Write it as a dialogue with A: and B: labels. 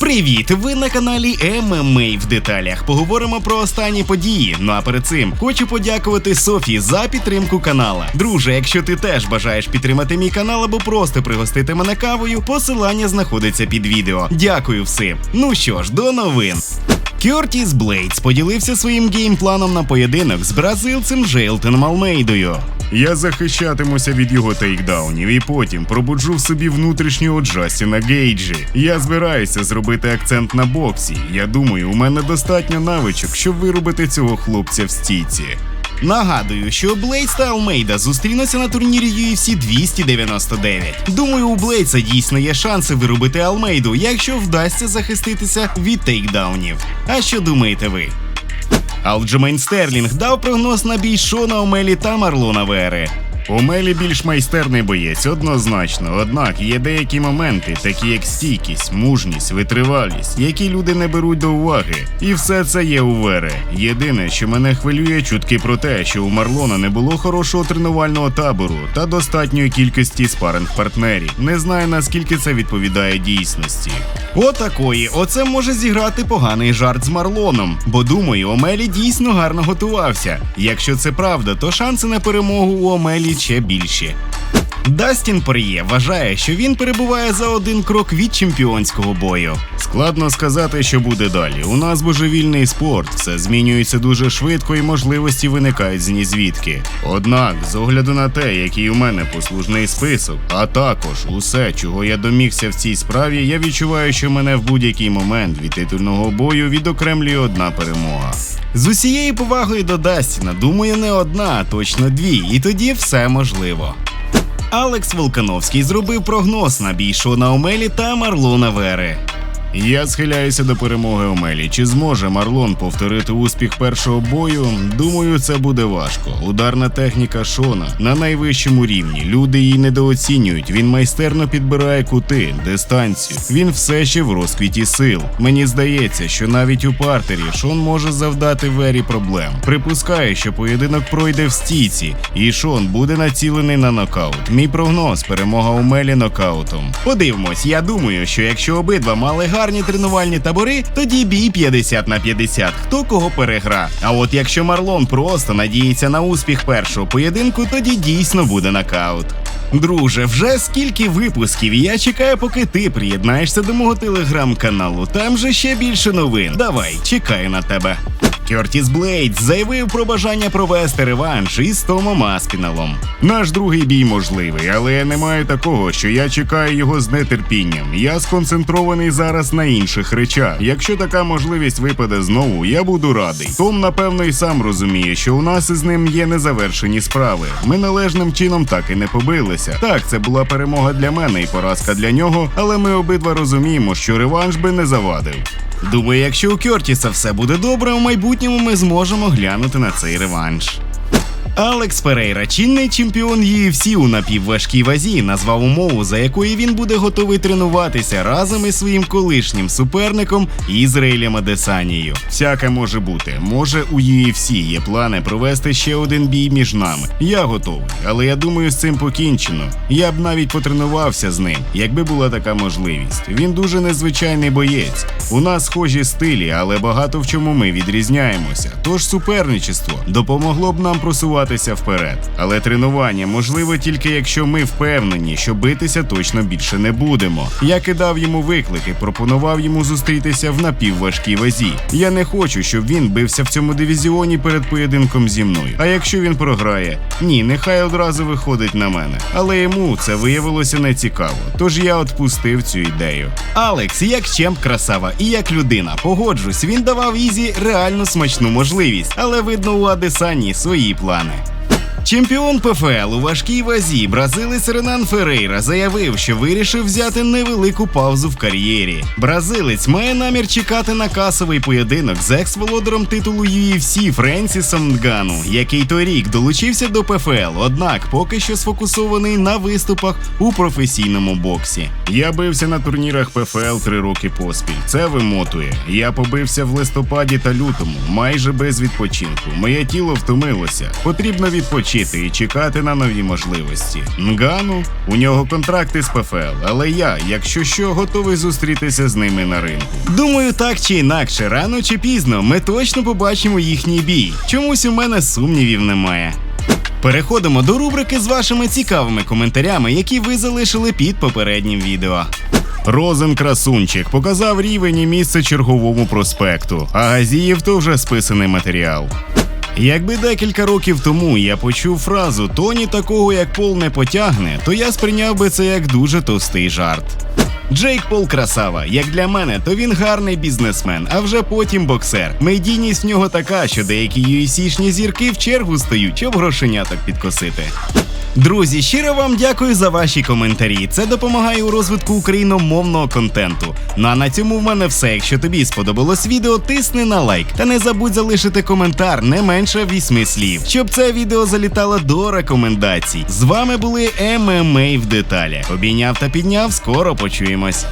A: Привіт! Ви на каналі MMA в деталях. Поговоримо про останні події. Ну а перед цим хочу подякувати Софі за підтримку канала. Друже, якщо ти теж бажаєш підтримати мій канал або просто пригостити мене кавою, посилання знаходиться під відео. Дякую всім. Ну що ж, до новин. Кертіс Блейдс поділився своїм геймпланом на поєдинок з бразилцем Джейлтоном Алмейдою.
B: Я захищатимуся від його тейкдаунів і потім пробуджу в собі внутрішнього Джастіна Гейджі. Я збираюся зробити акцент на боксі. Я думаю, у мене достатньо навичок, щоб виробити цього хлопця в стійці.
A: Нагадую, що Блейдс та Алмейда зустрінуться на турнірі UFC 299. Думаю, у Блейдса дійсно є шанси виробити Алмейду, якщо вдасться захиститися від тейкдаунів. А що думаєте ви? Алджемейн Стерлінг дав прогноз на бій Шона Омелі та Марлона Вери.
B: Омелі більш майстерний боєць, однозначно. Однак є деякі моменти, такі як стійкість, мужність, витривалість, які люди не беруть до уваги. І все це є у Вери. Єдине, що мене хвилює чутки про те, що у Марлона не було хорошого тренувального табору та достатньої кількості спаринг партнерів. Не знаю наскільки це відповідає дійсності.
A: Отакої, оце може зіграти поганий жарт з Марлоном, бо думаю, Омелі дійсно гарно готувався. Якщо це правда, то шанси на перемогу у Омелі ще більші. Дастін Пор'є вважає, що він перебуває за один крок від чемпіонського бою.
B: Складно сказати, що буде далі. У нас божевільний спорт, все змінюється дуже швидко і можливості виникають з нізвідки. Однак, з огляду на те, який у мене послужний список, а також усе, чого я домігся в цій справі, я відчуваю, що мене в будь-який момент від титульного бою відокремлює одна перемога.
A: З усією повагою до Дастіна, думаю, не одна, а точно дві, і тоді все можливо. Алекс Волкановський зробив прогноз на бійшу на Омелі та Марлона Вери.
B: Я схиляюся до перемоги Омелі. Чи зможе Марлон повторити успіх першого бою? Думаю, це буде важко. Ударна техніка Шона на найвищому рівні. Люди її недооцінюють. Він майстерно підбирає кути, дистанцію. Він все ще в розквіті сил. Мені здається, що навіть у партері Шон може завдати Вері проблем. Припускаю, що поєдинок пройде в стійці, і Шон буде націлений на нокаут. Мій прогноз перемога Омелі нокаутом.
A: Подивимось, я думаю, що якщо обидва мали гарні тренувальні табори, тоді бій 50 на 50, хто кого перегра. А от якщо Марлон просто надіється на успіх першого поєдинку, тоді дійсно буде нокаут. Друже, вже скільки випусків, я чекаю, поки ти приєднаєшся до мого телеграм-каналу. Там же ще більше новин. Давай, чекаю на тебе. Кертіс Блейдс заявив про бажання провести реванш із Томом Аспіналом.
B: Наш другий бій можливий, але не маю такого, що я чекаю його з нетерпінням. Я сконцентрований зараз на інших речах. Якщо така можливість випаде знову, я буду радий. Том, напевно, і сам розуміє, що у нас із ним є незавершені справи. Ми належним чином так і не побилися. Так, це була перемога для мене і поразка для нього, але ми обидва розуміємо, що реванш би не завадив.
A: Думаю, якщо у Кертіса все буде добре, у майбутньому ми зможемо глянути на цей реванш. Алекс Перейра, чинний чемпіон UFC у напівважкій вазі, назвав умову, за якою він буде готовий тренуватися разом із своїм колишнім суперником Ізраїлем Адесанією.
B: Всяке може бути. Може, у UFC є плани провести ще один бій між нами. Я готовий, але я думаю, з цим покінчено. Я б навіть потренувався з ним, якби була така можливість. Він дуже незвичайний боєць. У нас схожі стилі, але багато в чому ми відрізняємося. Тож суперничество допомогло б нам просуватися вперед. Але тренування можливо тільки якщо ми впевнені, що битися точно більше не будемо. Я кидав йому виклики, пропонував йому зустрітися в напівважкій вазі. Я не хочу, щоб він бився в цьому дивізіоні перед поєдинком зі мною. А якщо він програє, ні, нехай одразу виходить на мене. Але йому це виявилося нецікаво. Тож я отпустив цю ідею.
A: Алекс, як чемп красава і як людина, погоджусь, він давав Ізі реально смачну можливість, але видно у Адесані свої плани. Чемпіон ПФЛ у важкій вазі бразилець Ренан Ферейра заявив, що вирішив взяти невелику паузу в кар'єрі. Бразилець має намір чекати на касовий поєдинок з екс-володарем титулу UFC Френсісом Нгану, який торік долучився до ПФЛ, однак поки що сфокусований на виступах у професійному боксі.
B: Я бився на турнірах ПФЛ три роки поспіль. Це вимотує. Я побився в листопаді та лютому, майже без відпочинку. Моє тіло втомилося. Потрібно відпочити. Відпочити і чекати на нові можливості. Нгану у нього контракти з ПФЛ, але я, якщо що, готовий зустрітися з ними на ринку.
A: Думаю, так чи інакше, рано чи пізно ми точно побачимо їхній бій. Чомусь у мене сумнівів немає. Переходимо до рубрики з вашими цікавими коментарями, які ви залишили під попереднім відео.
B: Розен красунчик показав рівень і місце черговому проспекту, а Газіїв то вже списаний матеріал.
A: Якби декілька років тому я почув фразу Тоні такого як Пол не потягне, то я сприйняв би це як дуже товстий жарт. Джейк Пол красава. Як для мене, то він гарний бізнесмен, а вже потім боксер. Медійність в нього така, що деякі UFC-шні зірки в чергу стають, щоб грошеняток підкосити. Друзі, щиро вам дякую за ваші коментарі. Це допомагає у розвитку україномовного контенту. Ну а на цьому в мене все. Якщо тобі сподобалось відео, тисни на лайк. Та не забудь залишити коментар не менше вісьми слів, щоб це відео залітало до рекомендацій. З вами були ММА в деталях. Обійняв та підняв. Скоро почуємось.